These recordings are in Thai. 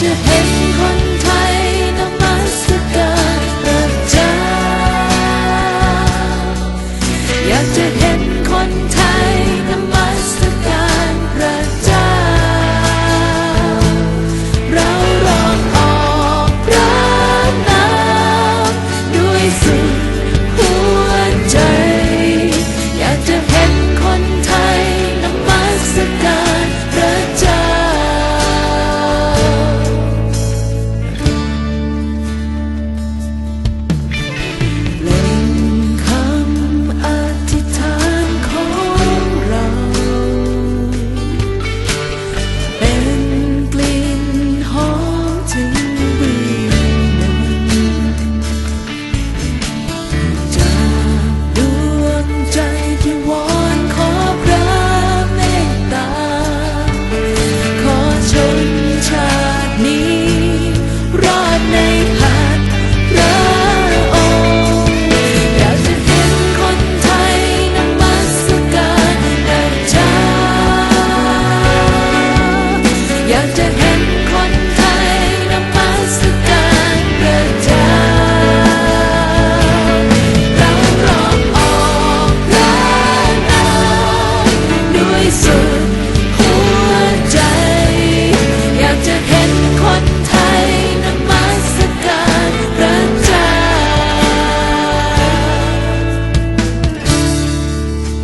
อย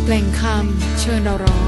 แหลงคำเชิญเราร้อง